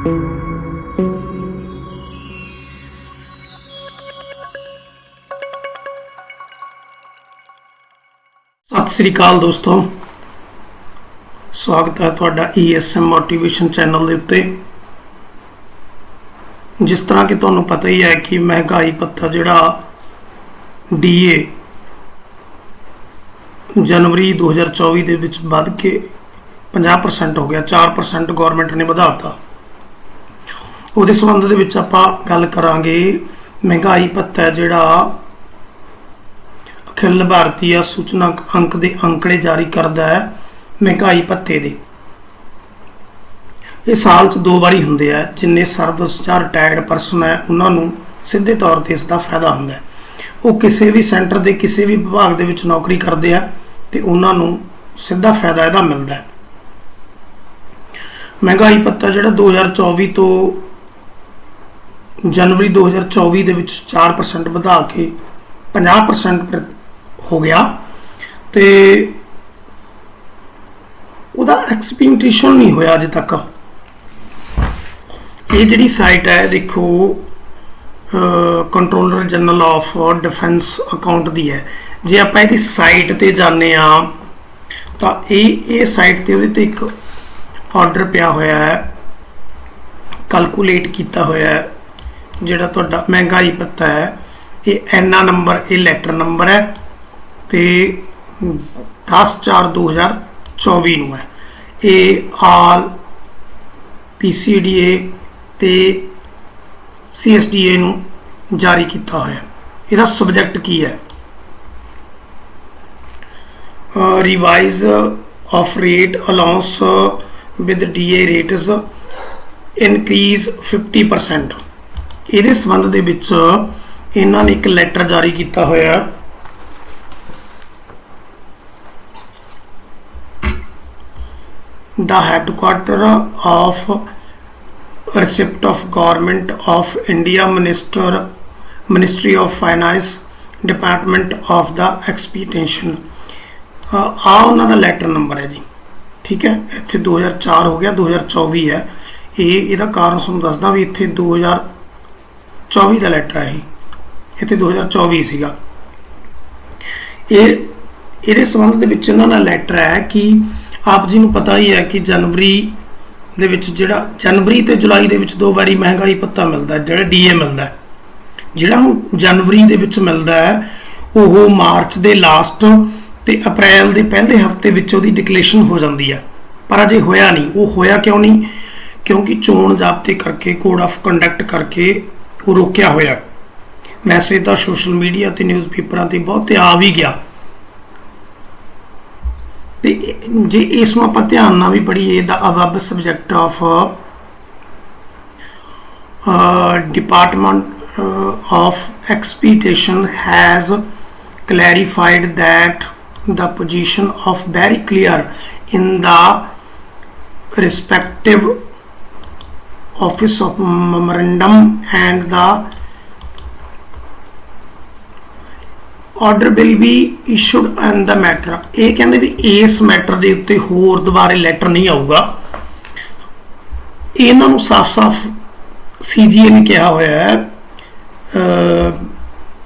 ਸਤਿ ਸ੍ਰੀ ਅਕਾਲ ਦੋਸਤੋ। ਸਵਾਗਤ ਹੈ ਤੁਹਾਡਾ ESM ਮੋਟੀਵੇਸ਼ਨ ਚੈਨਲ ਦੇ ਉੱਤੇ। ਜਿਸ ਤਰ੍ਹਾਂ ਕਿ ਤੁਹਾਨੂੰ ਪਤਾ ਹੀ ਹੈ ਕਿ ਮਹਿੰਗਾਈ ਭੱਤਾ ਜਿਹੜਾ DA ਜਨਵਰੀ 2024 ਦੇ ਵਿੱਚ ਵੱਧ ਕੇ 50% ਹੋ ਗਿਆ 4% ਗਵਰਨਮੈਂਟ ਨੇ ਵਧਾਤਾ ਉਹਦੇ ਸੰਬੰਧ ਦੇ ਵਿੱਚ ਆਪਾਂ ਗੱਲ ਕਰਾਂਗੇ। ਮਹਿੰਗਾਈ ਭੱਤਾ ਜਿਹੜਾ ਅਖਿਲ ਭਾਰਤੀ ਸੂਚਨਾ ਅੰਕ ਦੇ ਅੰਕੜੇ ਜਾਰੀ ਕਰਦਾ ਹੈ ਮਹਿੰਗਾਈ ਭੱਤੇ ਦੇ। ਇਹ ਸਾਲ 'ਚ ਦੋ ਵਾਰੀ ਹੁੰਦੇ ਆ, ਜਿੰਨੇ ਸਰਵਿਸ ਜਾਂ ਰਿਟਾਇਰਡ ਪਰਸਨ ਹੈ, ਉਹਨਾਂ ਨੂੰ ਸਿੱਧੇ ਤੌਰ ਤੇ ਇਸ ਦਾ ਫਾਇਦਾ ਹੁੰਦਾ ਹੈ। ਉਹ ਕਿਸੇ ਵੀ ਸੈਂਟਰ ਦੇ ਕਿਸੇ ਵੀ ਵਿਭਾਗ ਦੇ ਵਿੱਚ ਨੌਕਰੀ ਕਰਦੇ ਆ ਤੇ ਉਹਨਾਂ ਨੂੰ ਸਿੱਧਾ ਫਾਇਦਾ ਇਹਦਾ ਮਿਲਦਾ ਹੈ। ਮਹਿੰਗਾਈ ਪੱਤਾ ਜਿਹੜਾ 2024 ਤੋਂ ਜਨਵਰੀ 2024 ਦੇ ਵਿੱਚ 4% ਵਧਾ ਕੇ 50% ਹੋ ਗਿਆ। ਤੇ ਉਹਦਾ ਐਕਸਪੀਰੀਮੈਂਟੇਸ਼ਨ ਨਹੀਂ ਹੋਇਆ ਅਜੇ ਤੱਕ। ਇਹ ਜਿਹੜੀ ਸਾਈਟ ਹੈ, ਦੇਖੋ controller general of defence account ਦੀ ਹੈ। ਜੇ ਆਪਾਂ ਇਹਦੀ ਸਾਈਟ ਤੇ ਜਾਂਦੇ ਆ ਤਾਂ ਇਹ ਇਹ ਸਾਈਟ ਤੇ ਉਹਦੇ ਤੇ ਇੱਕ ਆਰਡਰ ਪਿਆ ਹੋਇਆ ਹੈ। ਕੈਲਕੂਲੇਟ ਕੀਤਾ ਹੋਇਆ ਹੈ। ਜਿਹੜਾ ਤੁਹਾਡਾ ਮਹਿੰਗਾਈ ਪੱਤਾ ਹੈ, ਇਹ ਐਨਾ ਨੰਬਰ, ਇਹ ਲੈਟਰ ਨੰਬਰ ਹੈ ਤੇ 10/4/2024 ਨੂੰ ਹੈ। ਇਹ ਆਲ PCDA ਤੇ CSDA ਨੂੰ ਜਾਰੀ ਕੀਤਾ ਹੋਇਆ ਇਹਦਾ ਸਬਜੈਕਟ ਕੀ ਹੈ? Revise of rate allowance with DA rates increase 50% ਇਹਦੇ ਸੰਬੰਧ ਦੇ ਵਿੱਚ ਇਹਨਾਂ ਨੇ ਇੱਕ ਲੈਟਰ ਜਾਰੀ ਕੀਤਾ ਹੋਇਆ ਦਾ headquarter of receipt of government of India minister ministry of finance department of the expenditure ਆ ਉਹਨਾਂ ਦਾ ਲੈਟਰ ਨੰਬਰ ਹੈ ਜੀ ਠੀਕ ਹੈ ਇੱਥੇ 2004 ਹੋ ਗਿਆ 2024 ਹੈ ਇਹ ਇਹਦਾ ਕਾਰਨ ਤੁਹਾਨੂੰ ਦੱਸਦਾ ਵੀ ਇੱਥੇ 2000 2024 ਦਾ ਲੈਟਰ ਹੈ ਇਹ। ਇੱਥੇ 2024 ਸੀਗਾ। ਇਹ, ਇਹਦੇ ਸੰਬੰਧ ਦੇ ਵਿੱਚ ਇਹਨਾਂ ਦਾ ਲੈਟਰ ਹੈ ਕਿ ਆਪ ਜੀ ਨੂੰ ਪਤਾ ਹੀ ਹੈ ਕਿ ਜਨਵਰੀ ਦੇ ਵਿੱਚ ਜਿਹੜਾ, ਜਨਵਰੀ ਤੇ ਜੁਲਾਈ ਦੇ ਵਿੱਚ ਦੋ ਵਾਰੀ ਮਹਿੰਗਾਈ ਭੱਤਾ ਮਿਲਦਾ, ਜਿਹੜਾ ਡੀਏ ਮਿਲਦਾ ਜਿਹੜਾ ਹੁਣ ਜਨਵਰੀ ਦੇ ਵਿੱਚ ਮਿਲਦਾ ਹੈ, ਉਹ ਮਾਰਚ ਦੇ ਲਾਸਟ ਤੇ ਅਪ੍ਰੈਲ ਦੇ ਪਹਿਲੇ ਹਫ਼ਤੇ ਵਿੱਚ ਉਹਦੀ ਡਿਕਲੇਸ਼ਨ ਹੋ ਜਾਂਦੀ ਹੈ। ਪਰ ਅਜੇ ਹੋਇਆ ਨਹੀਂ। ਉਹ ਹੋਇਆ ਕਿਉਂ ਨਹੀਂ? ਕਿਉਂਕਿ ਚੋਣ ਜ਼ਾਬਤੇ ਕਰਕੇ ਕੋਡ ਆਫ ਕੰਡਕਟ ਕਰਕੇ ਉਹ ਰੋਕਿਆ ਹੋਇਆ। ਵੈਸੇ ਤਾਂ ਸੋਸ਼ਲ ਮੀਡੀਆ ਤੇ ਨਿਊਜ਼ਪੇਪਰਾਂ ਤੇ ਬਹੁਤ ਤੇ ਆ ਵੀ ਗਿਆ। ਤੇ ਜੇ ਇਸ ਨੂੰ ਆਪਾਂ ਧਿਆਨ ਨਾਲ ਵੀ ਪੜ੍ਹੀਏ ਦਾ above subject of department of expenditure has clarified that the position of very clear in the respective office of memorandum and the order will be issued and the matter ਇਹ ਕਹਿੰਦੇ ਵੀ ਇਸ ਮੈਟਰ ਦੇ ਉੱਤੇ ਹੋਰ ਦੁਬਾਰੇ ਲੈਟਰ ਨਹੀਂ ਆਊਗਾ। ਇਹਨਾਂ ਨੂੰ ਸਾਫ਼-ਸਾਫ਼ ਸੀਜੀਏ ਨੇ ਕਿਹਾ ਹੋਇਆ ਹੈ।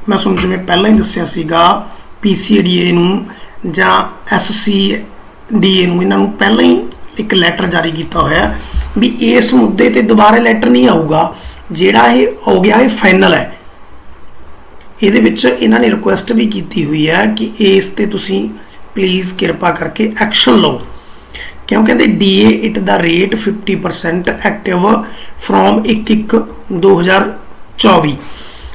ਮੈਂ ਤੁਹਾਨੂੰ ਜਿਵੇਂ ਪਹਿਲਾਂ ਹੀ ਦੱਸਿਆ ਸੀਗਾ ਪੀਸੀਡੀਏ ਨੂੰ ਜਾਂ ਐਸਸੀਡੀਏ ਨੂੰ ਇਹਨਾਂ ਨੂੰ ਪਹਿਲਾਂ ਹੀ ਇੱਕ ਲੈਟਰ ਜਾਰੀ ਕੀਤਾ ਹੋਇਆ ਹੈ। ਵੀ ਇਸ ਮੁੱਦੇ ਤੇ ਦੁਬਾਰਾ ਲੈਟਰ ਨਹੀਂ ਆਊਗਾ, ਜਿਹੜਾ ਇਹ ਹੋ ਗਿਆ ਇਹ ਫਾਈਨਲ ਹੈ। ਇਹਦੇ ਵਿੱਚ ਇਹਨਾਂ ਨੇ ਰਿਕੁਐਸਟ ਵੀ ਕੀਤੀ ਹੋਈ ਹੈ ਕਿ ਇਸ ਤੇ ਤੁਸੀਂ ਪਲੀਜ਼ ਕਿਰਪਾ ਕਰਕੇ ਐਕਸ਼ਨ ਲਓ। ਕਿਉਂ ਕਹਿੰਦੇ DA it the rate 50% active from 1 2024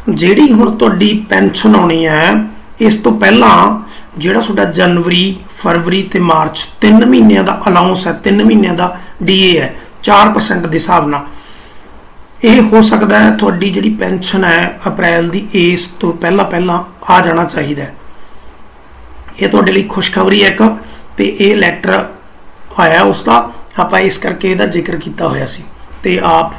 ਜਿਹੜੀ ਹੁਣ ਤੁਹਾਡੀ ਪੈਨਸ਼ਨ ਆਉਣੀ ਹੈ, ਇਸ ਤੋਂ ਪਹਿਲਾਂ ਜਿਹੜਾ ਤੁਹਾਡਾ ਜਨਵਰੀ, ਫਰਵਰੀ ਤੇ ਮਾਰਚ 3 ਮਹੀਨਿਆਂ ਦਾ ਅਲਾਉਂਸ ਹੈ 3 ਮਹੀਨਿਆਂ ਦਾ ਡੀਏ ਹੈ। 4% ਦੇ ਹਿਸਾਬ ਨਾਲ। ਇਹ ਹੋ ਸਕਦਾ ਹੈ ਤੁਹਾਡੀ ਜਿਹੜੀ ਪੈਨਸ਼ਨ ਹੈ ਅਪ੍ਰੈਲ ਦੀ, ਇਸ ਤੋਂ ਪਹਿਲਾਂ ਪਹਿਲਾਂ ਆ ਜਾਣਾ ਚਾਹੀਦਾ ਹੈ। ਇਹ ਤੁਹਾਡੇ ਲਈ ਖੁਸ਼ਖਬਰੀ ਹੈ ਇੱਕ, ਤੇ ਇਹ ਲੈਟਰ ਆਇਆ ਉਸ ਦਾ ਆਪਾਂ ਇਸ ਕਰਕੇ ਇਹਦਾ ਜ਼ਿਕਰ ਕੀਤਾ ਹੋਇਆ ਸੀ। ਤੇ ਆਪ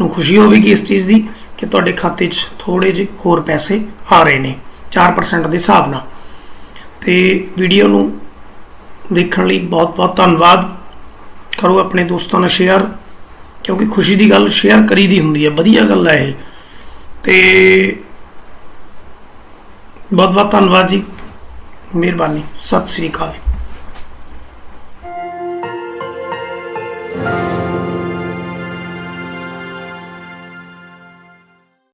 ਨੂੰ ਖੁਸ਼ੀ ਹੋਵੇਗੀ ਇਸ ਚੀਜ਼ ਦੀ ਕਿ ਤੁਹਾਡੇ ਖਾਤੇ 'ਚ ਥੋੜੇ ਜਿਹੇ ਹੋਰ ਪੈਸੇ ਆ ਰਹੇ ਨੇ 4% ਦੇ ਹਿਸਾਬ ਨਾਲ। ਤੇ ਵੀਡੀਓ ਨੂੰ ਦੇਖਣ ਲਈ ਬਹੁਤ ਬਹੁਤ ਧੰਨਵਾਦ। ਕਰੋ ਆਪਣੇ ਦੋਸਤਾਂ ਨਾਲ ਸ਼ੇਅਰ ਕਿਉਂਕਿ ਖੁਸ਼ੀ ਦੀ ਗੱਲ ਸ਼ੇਅਰ ਕਰੀਦੀ ਹੁੰਦੀ ਹੈ, ਵਧੀਆ ਗੱਲ ਹੈ ਇਹ। ਤੇ ਬਹੁਤ ਬਹੁਤ ਧੰਨਵਾਦ ਜੀ, ਮਿਹਰਬਾਨੀ, ਸਤਿ ਸ੍ਰੀ ਅਕਾਲ।